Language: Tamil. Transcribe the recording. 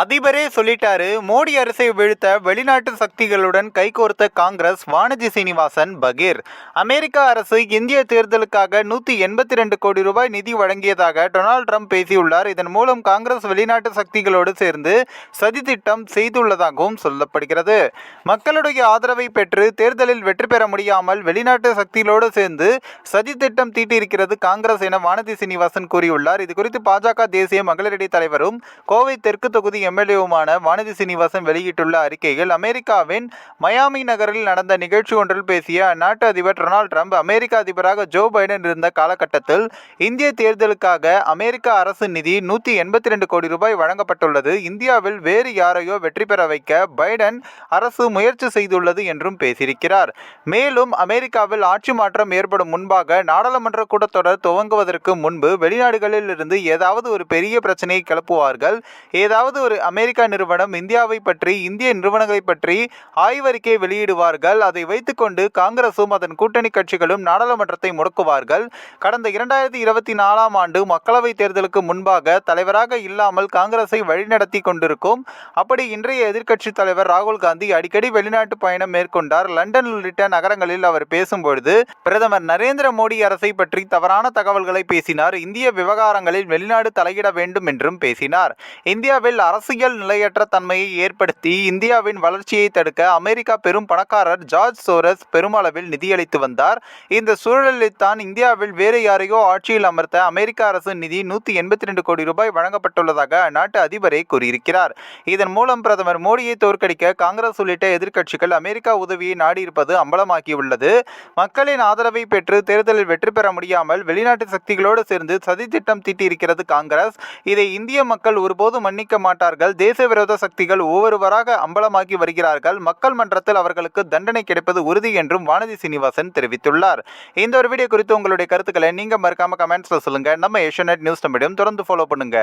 அதிபரே சொல்லிட்டாரு மோடி அரசை வீழ்த்த வெளிநாட்டு சக்திகளுடன் கைகோர்த்த காங்கிரஸ் வானதி சீனிவாசன் பகீர். அமெரிக்க அரசு இந்திய தேர்தலுக்காக நூற்றி எண்பத்தி ரெண்டு கோடி ரூபாய் நிதி வழங்கியதாக டொனால்டு ட்ரம்ப் பேசியுள்ளார். இதன் மூலம் காங்கிரஸ் வெளிநாட்டு சக்திகளோடு சேர்ந்து சதி திட்டம் செய்துள்ளதாகவும் சொல்லப்படுகிறது. மக்களுடைய ஆதரவை பெற்று தேர்தலில் வெற்றி பெற முடியாமல் வெளிநாட்டு சக்திகளோடு சேர்ந்து சதி திட்டம் தீட்டியிருக்கிறது காங்கிரஸ் என வானதி சீனிவாசன் கூறியுள்ளார். இது குறித்து பாஜக தேசிய மகளிரடி தலைவரும் கோவை தெற்கு தொகுதி எம்எல்ஏவுமான வானதி சீனிவாசன் வெளியிட்டுள்ள அறிக்கையில் அமெரிக்காவின் மயாமி நகரில் நடந்த நிகழ்ச்சி ஒன்றில் பேசிய அந்நாட்டு அதிபர் டொனால்ட் ட்ரம்ப் அமெரிக்க அதிபராக ஜோ பைடன் இருந்த காலகட்டத்தில் இந்திய தேர்தலுக்காக அமெரிக்க அரசு நிதி நூற்றி எண்பத்தி ரெண்டு கோடி ரூபாய் வழங்கப்பட்டுள்ளது. இந்தியாவில் வேறு யாரையோ வெற்றி பெற வைக்க பைடன் அரசு முயற்சி செய்துள்ளது என்றும் பேசியிருக்கிறார். மேலும் அமெரிக்காவில் ஆட்சி மாற்றம் ஏற்படும் முன்பாக நாடாளுமன்ற கூட்டத்தொடர் துவங்குவதற்கு முன்பு வெளிநாடுகளில் இருந்து ஏதாவது ஒரு பெரிய பிரச்சனையை கிளப்புவார்கள். ஏதாவது ஒரு அமெரிக்கா நிறுவனம் இந்தியாவை பற்றி இந்திய நிறுவனங்களை பற்றி ஆய்வறிக்கை வெளியிடுவார்கள். அதை வைத்துக்கொண்டு காங்கிரசும் அதன் கூட்டணி கட்சிகளும் நாடாளுமன்றத்தை முடக்குவார்கள். கடந்த இரண்டாயிரத்தி இருபத்தி நாலாம் ஆண்டு மக்களவைத் தேர்தலுக்கு முன்பாக தலைவராக இல்லாமல் காங்கிரஸை வழிநடத்தி கொண்டிருக்கும் அப்படி இன்றைய எதிர்க்கட்சித் தலைவர் ராகுல் காந்தி அடிக்கடி வெளிநாட்டு பயணம் மேற்கொண்டார். லண்டன் உள்ளிட்ட நகரங்களில் அவர் பேசும்பொழுது பிரதமர் நரேந்திர மோடி அரசை பற்றி தவறான தகவல்களை பேசினார். இந்திய விவகாரங்களில் வெளிநாடு தலையிட வேண்டும் என்றும் பேசினார். இந்தியாவில் அரசு அரசியல் நிலையற்ற தன்மையை ஏற்படுத்தி இந்தியாவின் வளர்ச்சியை தடுக்க அமெரிக்கா பெரும் பணக்காரர் ஜார்ஜ் சோரஸ் பெருமளவில் நிதியளித்து வந்தார். இந்த சூழலில் தான் இந்தியாவில் வேறு யாரையோ ஆட்சியில் அமர்த்த அமெரிக்க அரசு நிதி நூற்றி எண்பத்தி ரெண்டு கோடி ரூபாய் வழங்கப்பட்டுள்ளதாக அந்நாட்டு அதிபரே கூறியிருக்கிறார். இதன் மூலம் பிரதமர் மோடியை தோற்கடிக்க காங்கிரஸ் உள்ளிட்ட எதிர்க்கட்சிகள் அமெரிக்கா உதவியை நாடியிருப்பது அம்பலமாகியுள்ளது. மக்களின் ஆதரவை பெற்று தேர்தலில் வெற்றி பெற முடியாமல் வெளிநாட்டு சக்திகளோடு சேர்ந்து சதித்திட்டம் தீட்டியிருக்கிறது காங்கிரஸ். இதை இந்திய மக்கள் ஒருபோதும் மன்னிக்க மாட்டார் வருகிறார்கள் தேச விரோத சக்திகள் ஒவ்வொருவராக அம்பலமாகி வருகிறார்கள். மக்கள் மன்றத்தில் அவர்களுக்கு தண்டனை கிடைப்பது உறுதி என்றும் வானதி சீனிவாசன் தெரிவித்துள்ளார். இந்த ஒரு வீடியோ குறித்து உங்களுடைய கருத்துக்களை நீங்க மறக்காம கமெண்ட்ஸ்ல சொல்லுங்க. நம்ம ஏஷியநெட் நியூஸ் தமிழையும் தொடர்ந்து ஃபாலோ பண்ணுங்க.